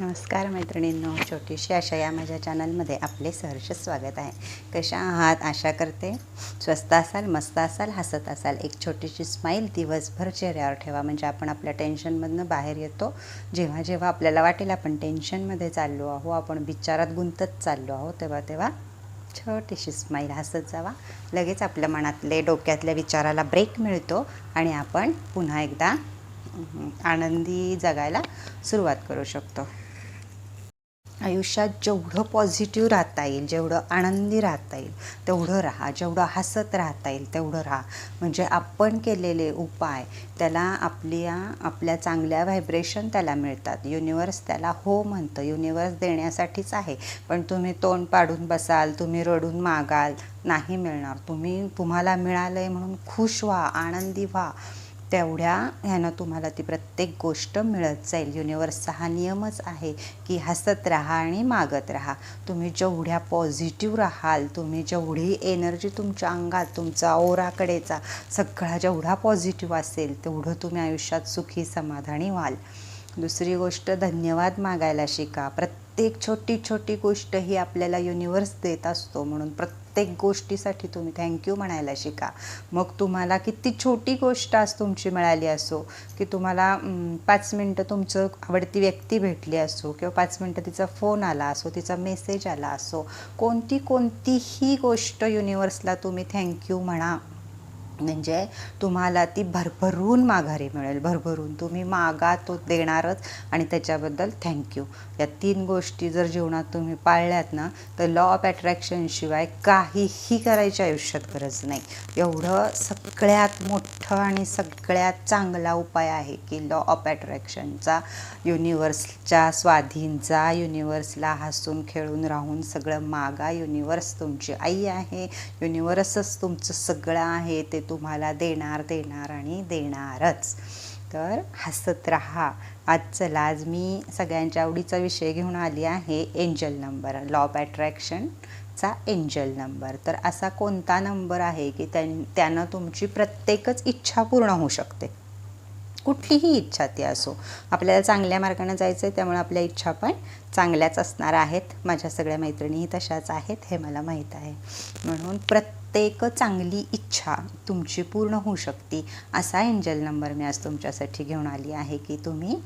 नमस्कार मैत्रिणींनो छोटीशी आशा या माझ्या चॅनलमध्ये आपले सहर्ष स्वागत आहे. कशा आहात? आशा करते. स्वस्त असाल मस्त असाल हसत असाल. एक छोटीशी स्माईल दिवसभर चेहऱ्यावर ठेवा. म्हणजे आपण आपल्या टेन्शनमधनं बाहेर येतो. जेव्हा जेव्हा आपल्याला वाटेल आपण टेन्शनमध्ये चाललो आहो आपण विचारात गुंतत चाललो आहो तेव्हा तेव्हा छोटीशी स्माईल हसत जावा. लगेच आपल्या मनातले डोक्यातल्या विचाराला ब्रेक मिळतो आणि आपण पुन्हा एकदा आनंदी जगायला सुरुवात करू शकतो. आयुष्यात जेवढं पॉझिटिव्ह राहता येईल जेवढं आनंदी राहता येईल तेवढं राहा. जेवढं हसत राहता येईल तेवढं राहा. म्हणजे आपण केलेले उपाय त्याला आपल्या आपल्या चांगल्या व्हायब्रेशन त्याला मिळतात. युनिवर्स त्याला हो म्हणतं. युनिवर्स देण्यासाठीच आहे. पण तुम्ही तोंड पाडून बसाल तुम्ही रडून मागाल नाही मिळणार. तुम्ही तुम्हाला मिळालं आहे म्हणून खुश व्हा आनंदी व्हा. तेवढ्या ह्यानं तुम्हाला ती प्रत्येक गोष्ट मिळत जाईल. युनिवर्सचा हा नियमच आहे की हसत राहा आणि मागत राहा. तुम्ही जेवढ्या पॉझिटिव्ह राहाल तुम्ही जेवढी एनर्जी तुमच्या अंगात तुमचा ओराकडेचा सगळा जेवढा पॉझिटिव्ह असेल तेवढं तुम्ही आयुष्यात सुखी समाधानी व्हाल. दुसरी गोष्ट धन्यवाद मागायला शिका. प्रत्येक छोटी छोटी गोष्ट ही आपल्याला युनिवर्स देत असतो. म्हणून प्रत्येक प्रत्येक गोष्टीसाठी तुम्ही थँक्यू म्हणायला शिका. मग तुम्हाला किती छोटी गोष्ट आज तुमची मिळाली असो की तुम्हाला पाच मिनटं तुमचं आवडती व्यक्ती भेटली असो किंवा पाच मिनटं तिचा फोन आला असो तिचा मेसेज आला असो कोणती कोणतीही गोष्ट युनिवर्सला तुम्ही थँक्यू म्हणा. म्हणजे तुम्हाला ती भरभरून माघारी मिळेल भरभरून. तुम्ही मागा तो देणारच आणि त्याच्याबद्दल थँक्यू या तीन गोष्टी जर जीवनात तुम्ही पाळल्यात ना तर लॉ ऑफ अट्रॅक्शनशिवाय काहीही करायची आयुष्यात गरज नाही. एवढं सगळ्यात मोठं आणि सगळ्यात चांगला उपाय आहे की लॉ ऑफ अट्रॅक्शनचा युनिवर्सच्या स्वाधीनचा युनिवर्सला हसून खेळून राहून सगळं मागा युनिवर्स तुमची आई आहे युनिवर्सच तुमचं सगळं आहे ते तुम्हाला देणार देणार आणि देणारच. तर हसत राहा. आज चला आज मी सगळ्यांच्या आवडीचा विषय घेऊन आली आहे. एंजल नंबर लॉ ऑफ अट्रॅक्शनचा एंजल नंबर. तर असा कोणता नंबर आहे की त्यां त्यानं तुमची प्रत्येकच इच्छा पूर्ण होऊ शकते? कुठलीही इच्छा ती असो. आपल्याला चांगल्या मार्गाने जायचं आहे त्यामुळे आपल्या इच्छा पण चांगल्याच असणार आहेत. माझ्या सगळ्या मैत्रिणीही तशाच आहेत हे मला माहीत आहे. म्हणून प्रत्येक चांगली इच्छा तुमची पूर्ण होऊ शकते असा एंजल नंबर मी आज तुमच्यासाठी घेऊन आली आहे की तुम्ही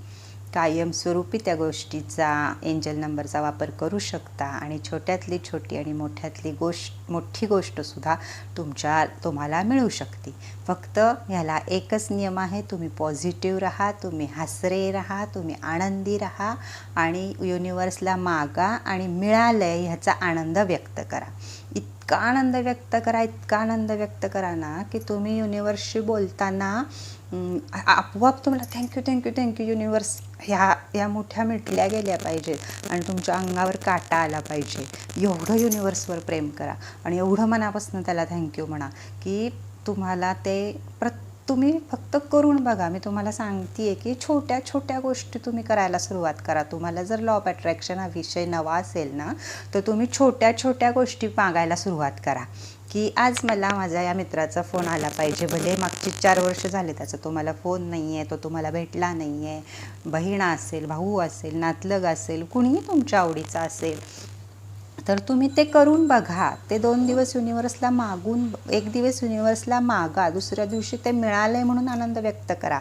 कायमस्वरूपी त्या गोष्टीचा एंजल नंबरचा वापर करू शकता आणि छोट्यातली छोटी आणि मोठ्यातली गोष्ट मोठी गोष्टसुद्धा तुमच्या तुम्हाला मिळू शकते. फक्त ह्याला एकच नियम आहे तुम्ही पॉझिटिव्ह राहा तुम्ही हसरे राहा तुम्ही आनंदी राहा आणि युनिवर्सला मागा आणि मिळालं आहे ह्याचा आनंद व्यक्त करा. इतका आनंद व्यक्त करा इतका आनंद व्यक्त करा ना की तुम्ही युनिवर्सशी बोलताना आपोआप तुम्हाला थँक्यू थँक्यू थँक्यू युनिवर्स ह्या ह्या मोठ्या मिटल्या गेल्या पाहिजेत आणि तुमच्या अंगावर काटा आला पाहिजे. एवढं युनिवर्सवर प्रेम करा आणि एवढं मनापासून त्याला थँक्यू म्हणा की तुम्हाला ते प्रत्येक तुम्ही फक्त करून बघा. मी तुम्हाला सांगते आहे की छोट्या छोट्या गोष्टी तुम्ही करायला सुरुवात करा. तुम्हाला जर लॉ ऑफ अट्रॅक्शन हा विषय नवा असेल ना तर तुम्ही छोट्या छोट्या गोष्टी मागायला सुरुवात करा. की आज मला माझ्या या मित्राचा फोन आला पाहिजे. भले मागची चार वर्ष झाले त्याचा तुम्हाला फोन नाही आहे तो तुम्हाला भेटला नाही आहे बहीण असेल भाऊ असेल नातलग असेल कुणीही तुमच्या आवडीचा असेल तर तुम्ही ते करून बघा. ते दोन दिवस युनिव्हर्सला मागून एक दिवस युनिव्हर्सला मागा. दुसऱ्या दिवशी ते मिळालं आहे म्हणून आनंद व्यक्त करा.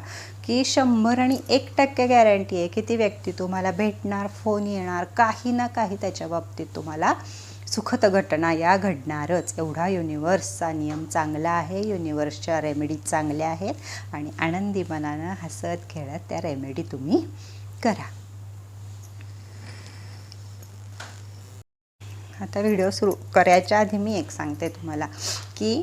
की शंभर आणि एक टक्के गॅरंटी आहे की ती व्यक्ती तुम्हाला भेटणार फोन येणार काही ना काही त्याच्या बाबतीत तुम्हाला सुखद घटना या घडणारच. एवढा युनिवर्सचा नियम चांगला आहे. युनिवर्सच्या रेमेडी चांगल्या आहेत. आणि आनंदी मनानं हसत खेळत त्या रेमेडी तुम्ही करा. आता व्हिडिओ सुरू करायच्या आधी मी एक सांगते तुम्हाला की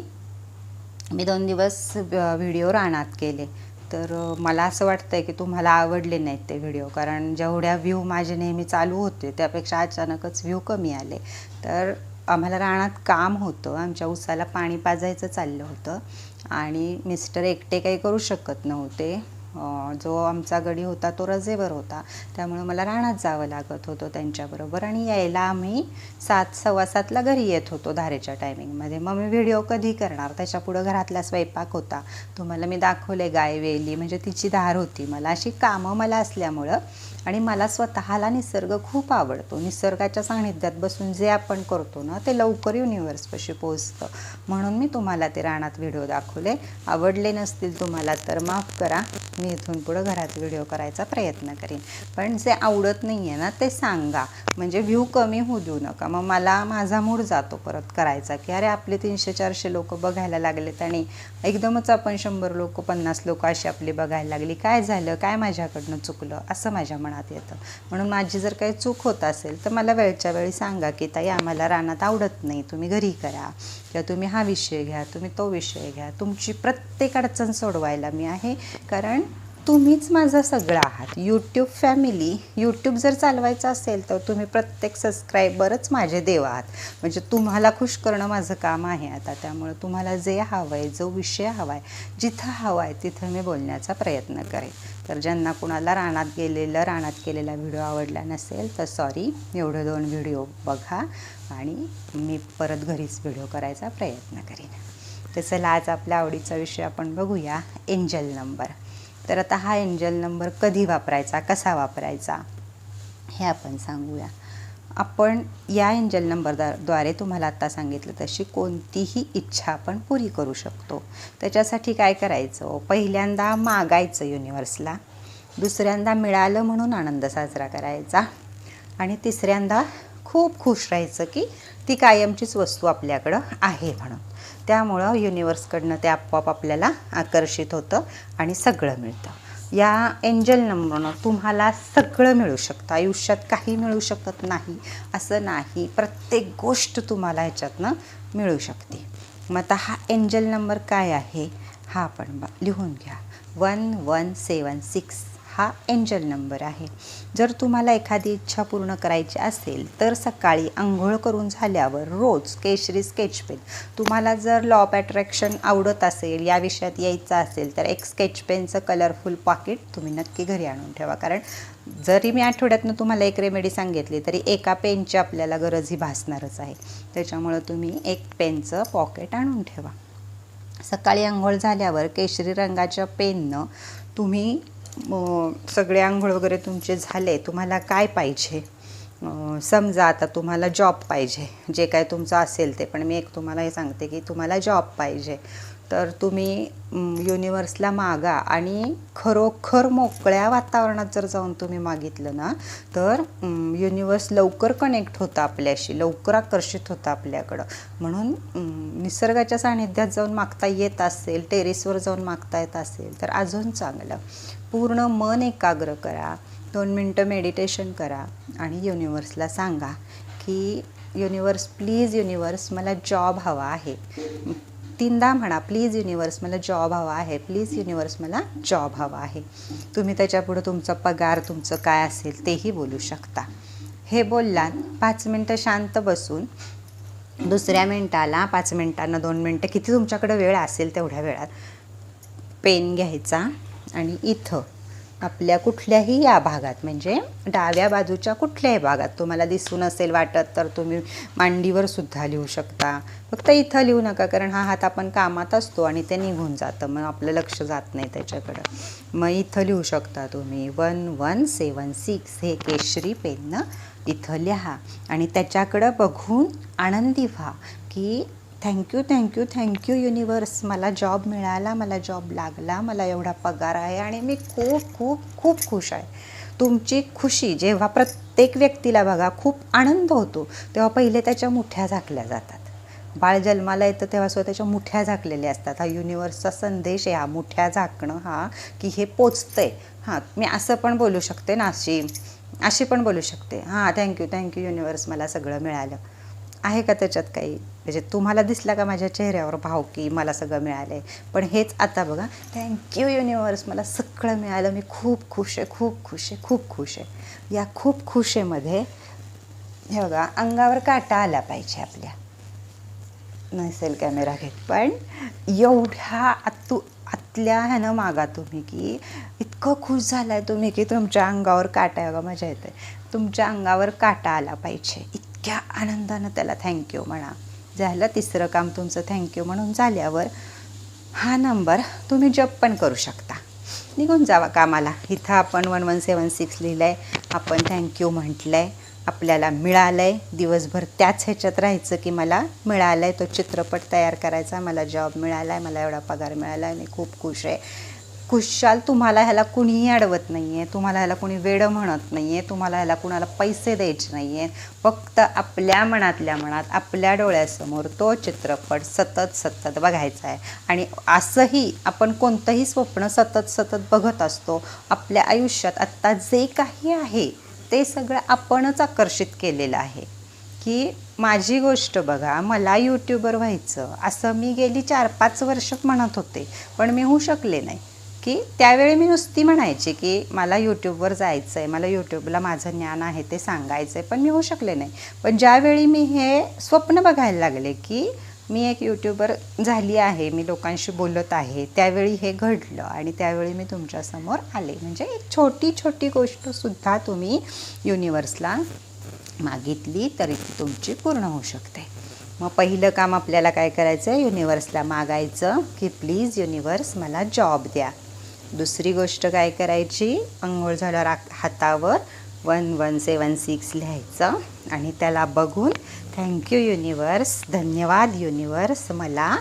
मी दोन दिवस व्हिडिओ रानात केले. तर मला असं वाटतं आहे की तुम्हाला आवडले नाहीत ते व्हिडिओ कारण जेवढ्या व्ह्यू माझे नेहमी चालू होते त्यापेक्षा अचानकच व्ह्यू कमी आले. तर आम्हाला रानात काम होतं. आमच्या उसाला पाणी पाजायचं चाललं होतं. आणि मिस्टर एकटे काही करू शकत नव्हते. जो आमचा गडी होता तो रजेवर होता. त्यामुळे मला रानात जावं लागत होतं त्यांच्याबरोबर आणि यायला आम्ही सात सव्वा सातला घरी येत होतो धारेच्या टायमिंगमध्ये मग मी व्हिडिओ कधी करणार? त्याच्यापुढं घरातला स्वयंपाक होता. तुम्हाला मी दाखवले गाय वेली म्हणजे तिची धार होती. मला अशी कामं मला असल्यामुळं आणि मला स्वतःला निसर्ग खूप आवडतो. निसर्गाच्या सान्निध्यात बसून जे आपण करतो ना ते लवकर युनिव्हर्सपाशी पोचतं म्हणून मी तुम्हाला ते रानात व्हिडिओ दाखवले. आवडले नसतील तुम्हाला तर माफ करा. मी इथून पुढं घरात व्हिडिओ करायचा प्रयत्न करीन. पण जे आवडत नाही आहे ना ते सांगा. म्हणजे व्ह्यू कमी होऊ देऊ नका. मग मला माझा मूड जातो परत करायचा की अरे आपले तीनशे चारशे लोक बघायला लागलेत आणि एकदमच आपण शंभर लोक पन्नास लोक अशी आपली बघायला लागली. काय झालं? काय माझ्याकडनं चुकलं? असं माझ्या मनात येतं. म्हणून माझी जर काही चूक होत असेल तर मला वेळच्या वेळी सांगा की ताई आम्हाला रानात आवडत नाही. तुम्ही घरी करा. किंवा तुम्ही हा विषय घ्या तुम्ही तो विषय घ्या. तुमची प्रत्येक अडचण सोडवायला मी आहे. कारण तुम्हीच माझा सगळं आहात. यूट्यूब फॅमिली यूट्यूब जर चालवायचं असेल तर तुम्ही प्रत्येक सबस्क्रायबरच माझे देव आहात. म्हणजे तुम्हाला खुश करणं माझं काम आहे आता. त्यामुळं तुम्हाला जे हवं आहे जो विषय हवा आहे जिथं हवा आहे तिथं मी बोलण्याचा प्रयत्न करेन. तर ज्यांना कुणाला रानात गेलेलं रानात केलेला व्हिडिओ आवडला नसेल तर सॉरी एवढं दोन व्हिडिओ बघा आणि मी परत घरीच व्हिडिओ करायचा प्रयत्न करेन. तर चला आज आपल्या आवडीचा विषय आपण बघूया. एंजल नंबर तर आता हा एंजल नंबर कधी वापरायचा कसा वापरायचा हे आपण सांगूया. आपण या एंजल नंबरद्वारे तुम्हाला आत्ता सांगितलं तशी कोणतीही इच्छा आपण पुरी करू शकतो. त्याच्यासाठी काय करायचं? पहिल्यांदा मागायचं युनिवर्सला दुसऱ्यांदा मिळालं म्हणून आनंद साजरा करायचा. आणि तिसऱ्यांदा खूप खुश राहायचं की ती कायमचीच वस्तू आपल्याकडं आहे म्हणून. त्यामुळं युनिवर्सकडनं ते आपोआप आपल्याला आकर्षित होतं आणि सगळं मिळतं. या एंजल नंबरनं तुम्हाला सगळं मिळू शकतं. आयुष्यात काही मिळू शकत नाही असं नाही. प्रत्येक गोष्ट तुम्हाला ह्याच्यातनं मिळू शकते. मग आता हा एंजल नंबर काय आहे? हा आपण ब- लिहून घ्या. वन वन सेवन सिक्स हा एंजल नंबर आहे. जर तुम्हाला एखादी इच्छा पूर्ण करायची असेल तर सकाळी आंघोळ करून झाल्यावर रोज केशरी स्केच पेन. तुम्हाला जर लॉ ऑफ अट्रॅक्शन आवडत असेल या विषयात यायचं असेल तर एक स्केच पेनचं कलरफुल पॉकेट तुम्ही नक्की घरी आणून ठेवा. कारण जरी मी आठवड्यातनं तुम्हाला एक रेमेडी सांगितली तरी एका पेनची आपल्याला गरज ही भासणारच आहे. त्याच्यामुळं तुम्ही एक पेनचं पॉकेट आणून ठेवा. सकाळी आंघोळ झाल्यावर केशरी रंगाच्या पेननं तुम्ही सगळे आंघोळ वगैरे तुमचे झाले तुम्हाला काय पाहिजे? समजा आता तुम्हाला जॉब पाहिजे. जे काय तुमचं असेल ते. पण मी एक तुम्हाला हे सांगते की तुम्हाला जॉब पाहिजे. तर तुम्ही युनिवर्सला मागा आणि खरोखर मोकळ्या वातावरणात जर जाऊन तुम्ही मागितलं ना तर युनिवर्स लवकर कनेक्ट होतं आपल्याशी. लवकर आकर्षित होतं आपल्याकडं. म्हणून निसर्गाच्या सानिध्यात जाऊन मागता येत असेल टेरेसवर जाऊन मागता येत असेल तर अजून चांगलं. पूर्ण मन एकाग्र करा. दोन मिनटं मेडिटेशन करा आणि युनिवर्सला सांगा की युनिवर्स प्लीज युनिवर्स मला जॉब हवा आहे. तीनदा म्हणा प्लीज युनिवर्स मला जॉब हवा आहे. प्लीज युनिवर्स मला जॉब हवा आहे. तुम्ही त्याच्यापुढं तुमचा पगार तुमचं काय असेल तेही बोलू शकता. हे बोललात पाच मिनटं शांत बसून दुसऱ्या मिनटाला पाच मिनटांना दोन मिनटं किती तुमच्याकडे वेळ असेल तेवढ्या वेळात पेन घ्यायचा आणि इथं आपल्या कुठल्याही या भागात म्हणजे डाव्या बाजूच्या कुठल्याही भागात तुम्हाला दिसून असेल वाटत तर तुम्ही मांडीवर सुद्धा लिहू शकता. फक्त इथं लिहू नका कारण हा हात आपण कामात असतो आणि ते निघून जातं मग आपलं लक्ष जात नाही त्याच्याकडं. मग इथं लिहू शकता तुम्ही वन वन सेवन सिक्स हे केशरी पेननं इथं लिहा. आणि त्याच्याकडं बघून आनंदी व्हा की thank you thank you thank you universe मला जॉब मिळाला मला जॉब लागला मला एवढा पगार आहे आणि मी खूप खूप खूप खुश आहे. तुमची खुशी जेव्हा प्रत्येक व्यक्तीला बघा खूप आनंद होतो तेव्हा पहिले त्याच्या मुठ्या झाकल्या जातात. बाळ जन्माला येतं तेव्हा स्वतःच्या मुठ्या झाकलेल्या असतात. हा युनिवर्सचा संदेश आहे हा मुठ्या झाकणं हा की हे पोचतंय. हां मी असं पण बोलू शकते ना अशी अशी पण बोलू शकते. हां थँक्यू थँक्यू युनिवर्स मला सगळं मिळालं. आहे का त्याच्यात काही? म्हणजे तुम्हाला दिसला का माझ्या चेहऱ्यावर भाव की मला सगळं मिळालं आहे पण हेच आता बघा थँक्यू युनिवर्स मला सगळं मिळालं. मी खूप खुश आहे खूप खुश आहे खूप खुश आहे. या खूप खुशेमध्ये हे बघा अंगावर काटा आला पाहिजे आपल्या. नसेल कॅमेरा घेत पण एवढ्या आतू आतल्या ह्यानं मागा तुम्ही की इतकं खुश आहे तुम्ही की तुमच्या अंगावर काटा आहे बघा मजा येते. तुमच्या अंगावर काटा आला पाहिजे. इतक्या आनंदानं त्याला थँक्यू म्हणा. झालं तिसरं काम तुमचं थँक्यू म्हणून झाल्यावर हा नंबर तुम्ही जप पण करू शकता. निघून जावा कामाला. इथं आपण वन वन सेवन सिक्स लिहिलं आहे आपण थँक्यू म्हटलं आहे आपल्याला मिळालं आहे दिवसभर त्याच ह्याच्यात राहायचं की मला मिळालं आहे तो चित्रपट तयार करायचा. मला जॉब मिळाला आहे मला एवढा पगार मिळाला आहे मी खूप खुश आहे. खुशाल तुम्हाला ह्याला कुणीही अडवत नाही आहे तुम्हाला ह्याला कुणी वेडं म्हणत नाही आहे तुम्हाला ह्याला कुणाला पैसे द्यायचे नाही आहेत फक्त आपल्या मनातल्या मनात आपल्या डोळ्यासमोर तो चित्रपट सतत सतत बघायचा आहे आणि असंही आपण कोणतंही स्वप्न सतत सतत बघत असतो. आपल्या आयुष्यात आत्ता जे काही आहे ते सगळं आपणच आकर्षित केलेलं आहे. की माझी गोष्ट बघा मला यूट्यूबर व्हायचं असं मी गेली चार पाच वर्ष म्हणत होते. पण मी होऊ शकले नाही. की त्यावेळी मी नुसती म्हणायची की मला यूट्यूबवर जायचं आहे मला यूट्यूबला माझं ज्ञान आहे ते सांगायचं आहे पण मी होऊ शकले नाही. पण ज्यावेळी मी हे स्वप्न बघायला लागले की मी एक यूट्यूबर झाली आहे मी लोकांशी बोलत आहे त्यावेळी हे घडलं आणि त्यावेळी मी तुमच्यासमोर आले. म्हणजे एक छोटी छोटी गोष्टसुद्धा तुम्ही युनिवर्सला मागितली तरी ती तुमची पूर्ण होऊ शकते. मग पहिलं काम आपल्याला काय करायचं आहे युनिवर्सला मागायचं की प्लीज युनिवर्स मला जॉब द्या. दुसरी गोष्ट काय करायची? अंघोळ झाल्यावर आ- हातावर वन वन सेवन सिक्स लिहायचं आणि त्याला बघून थँक्यू युनिवर्स धन्यवाद युनिवर्स मला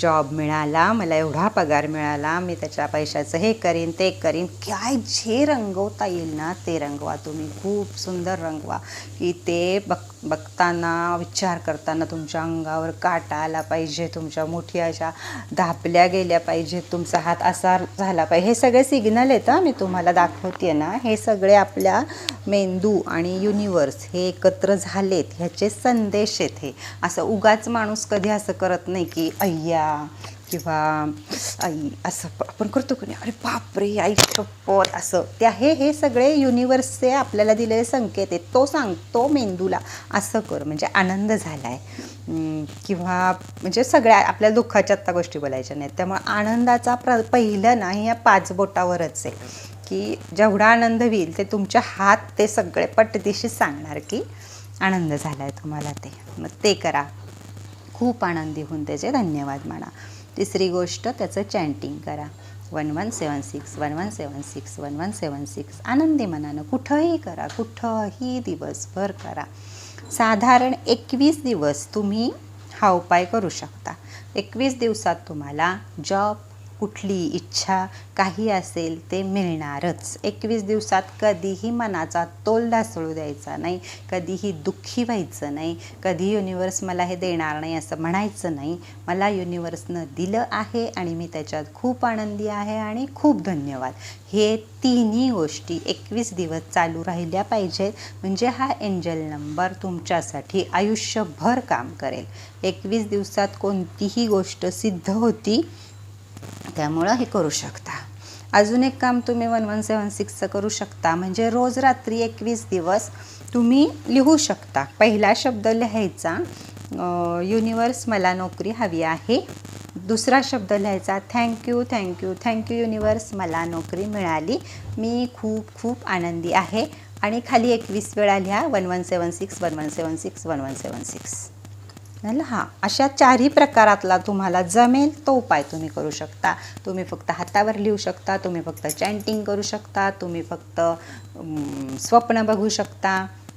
जॉब मिळाला मला एवढा पगार मिळाला मी त्याच्या पैशाचं हे करीन ते करीन. काय जे रंगवता येईल ना ते रंगवा तुम्ही. खूप सुंदर रंगवा. की ते बघ बघताना विचार करताना तुमच्या अंगावर काटा आला पाहिजे तुमच्या मोठी अशा धापल्या गेल्या पाहिजेत तुमचा हात असा झाला पाहिजे. हे सगळे सिग्नल आहेत मी तुम्हाला दाखवते ना. हे सगळे आपल्या मेंदू आणि युनिवर्स हे एकत्र झालेत. ह्याचे संदेश आहेत हे. असं उगाच माणूस कधी असं करत नाही की अय्या किंवा आई असं प- आपण करतो की नाही अरे बापरे आई शपथ असं. त्या हे हे सगळे युनिवर्सचे आपल्याला दिलेले संकेत आहेत. तो सांगतो मेंदूला असं कर. म्हणजे आनंद झाला आहे किंवा म्हणजे सगळ्या आपल्या दुःखाच्या आत्ता गोष्टी बोलायच्या नाहीत. त्यामुळे आनंदाचा प्र पहिलं ना या पाच बोटावरच आहे. की जेवढा आनंद होईल ते तुमच्या हात ते सगळे पटदिशी सांगणार की आनंद झाला आहे तुम्हाला ते. मग ते करा. खूप आनंदी होऊन त्याचे धन्यवाद म्हणा. तिसरी गोष्ट त्याचं चॅन्टिंग करा. One one seven six one one seven six one one seven six आनंदी मनानं कुठंही करा कुठंही दिवसभर करा. साधारण एकवीस दिवस तुम्ही हा उपाय करू शकता. एकवीस दिवसात तुम्हाला जॉब कुठली इच्छा काही असेल ते मिळणारच. एकवीस दिवसात कधीही मनाचा तोल ढासळू द्यायचा नाही कधीही दुःखी व्हायचं नाही कधी युनिवर्स मला हे देणार नाही असं म्हणायचं नाही. मला युनिवर्सनं दिलं आहे आणि मी त्याच्यात खूप आनंदी आहे आणि खूप धन्यवाद. हे तिन्ही गोष्टी एकवीस दिवस चालू राहिल्या पाहिजेत. म्हणजे हा एंजल नंबर तुमच्यासाठी आयुष्यभर काम करेल. एकवीस दिवसात कोणतीही गोष्ट सिद्ध होती त्यामुळं हे करू शकता. अजून एक काम तुम्ही वन वन सेवन सिक्सचं करू शकता. म्हणजे रोज रात्री एकवीस दिवस तुम्ही लिहू शकता. पहिला शब्द लिहायचा युनिवर्स मला नोकरी हवी आहे. दुसरा शब्द लिहायचा थँक्यू थँक्यू थँक्यू युनिवर्स मला नोकरी मिळाली. मी खूप खूप आनंदी आहे. आणि खाली एकवीस वेळा लिहा one one seven six one one seven six one one seven six झालं हां अशा चारही प्रकारातला तुम्हाला जमेल तो उपाय तुम्ही करू शकता. तुम्ही फक्त हातावर लिहू शकता तुम्ही फक्त चॅन्टिंग करू शकता तुम्ही फक्त स्वप्न बघू शकता.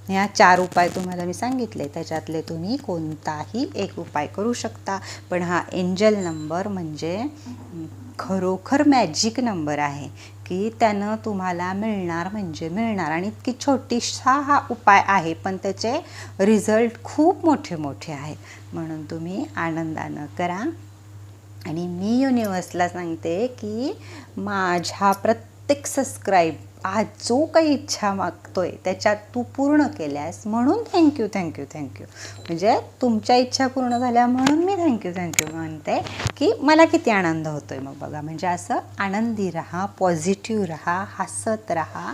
ह्या चार उपाय तुम्हाला मी सांगितले. त्याच्यातले तुम्ही कोणताही एक उपाय करू शकता. पण हा एंजल नंबर म्हणजे खरोखर मॅजिक नंबर आहे. की त्यानं तुम्हाला मिळणार म्हणजे मिळणार. आणि इतकी छोटीसा हा उपाय आहे पण त्याचे रिझल्ट खूप मोठे मोठे आहेत. म्हणून तुम्ही आनंदानं करा. आणि मी युनिवर्सला सांगते की माझ्या प्रत्येक सबस्क्राईब आज जो काही इच्छा मागतोय त्याच्यात तू पूर्ण केल्यास म्हणून थँक्यू थँक्यू थँक्यू म्हणजे तुमच्या इच्छा पूर्ण झाल्या म्हणून मी थँक्यू थँक्यू म्हणते की मला किती आनंद होतोय मग बघा. म्हणजे असं आनंदी राहा पॉझिटिव्ह राहा हसत राहा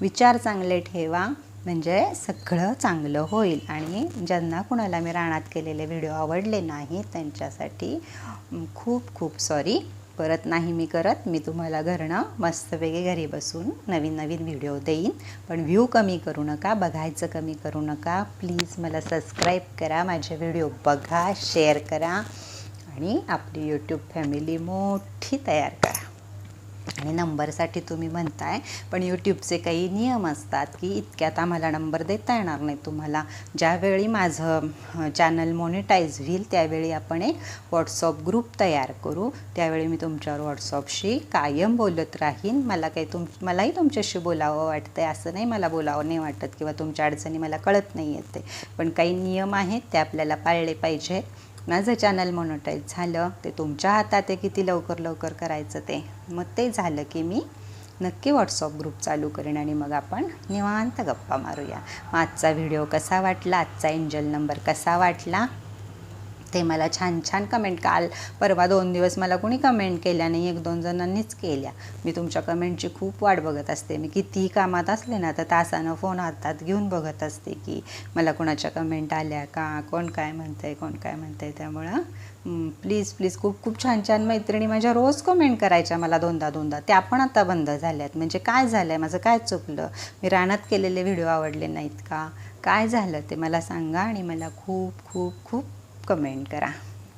विचार चांगले ठेवा. म्हणजे सगळं चांगलं होईल. आणि ज्यांना कुणाला मी रानात केलेले व्हिडिओ आवडले नाही त्यांच्यासाठी खूप खूप सॉरी परत नाही मी करत. मी तुम्हाला घरनं मस्तपैकी घरी बसून नवीन नवीन व्हिडिओ देईन. पण व्ह्यू कमी करू नका बघायचं कमी करू नका. प्लीज मला सबस्क्राईब करा माझे व्हिडिओ बघा शेअर करा. आणि आपली यूट्यूब फॅमिली मोठी तयार करा. आणि नंबरसाठी तुम्ही म्हणताय पण यूट्यूबचे काही नियम असतात की इतक्यात आम्हाला नंबर देता येणार नाही. तुम्हाला ज्यावेळी माझं चॅनल मॉनिटाईज होईल त्यावेळी आपण एक व्हॉट्सअप ग्रुप तयार करू. त्यावेळी मी तुमच्यावर व्हॉट्सअपशी कायम बोलत राहीन. मला काही तुम मलाही तुमच्याशी बोलावं वाटतं आहे असं नाही मला बोलावं नाही वाटत किंवा तुमच्या अडचणी मला कळत नाही येते. पण काही नियम आहेत ते आपल्याला पाळले पाहिजे माझं चॅनल मोनोटाईज झालं ते तुमच्या हातात आहे किती लवकर लवकर करायचं ते. मग ते झालं की मी नक्की व्हॉट्सअप ग्रुप चालू करेन आणि मग आपण निवांत गप्पा मारूया. मग आजचा व्हिडिओ कसा वाटला? आजचा एंजल नंबर कसा वाटला? ते मला छान छान कमेंट काल परवा दोन दिवस मला कोणी कमेंट केल्या नाही एक दोन जणांनीच केल्या. मी तुमच्या कमेंटची खूप वाट बघत असते. मी कितीही कामात असले ना तर तासानं फोन हातात घेऊन बघत असते की मला कोणाच्या कमेंट आल्या का? कोण काय म्हणतंय कोण काय म्हणतंय त्यामुळं प्लीज प्लीज खूप खूप छान छान मैत्रिणी माझ्या रोज कमेंट करायच्या मला दोनदा दोनदा. त्या पण आता बंद झाल्यात. म्हणजे काय झालं आहे माझं काय चुकलं? मी रानात केलेले व्हिडिओ आवडले नाहीत का? काय झालं ते मला सांगा आणि मला खूप खूप खूप कमेंट करा.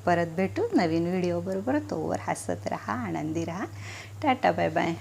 परत भेटू नवीन व्हिडिओ बरोबर तोवर हसत राहा आनंदी राहा. Tata bye bye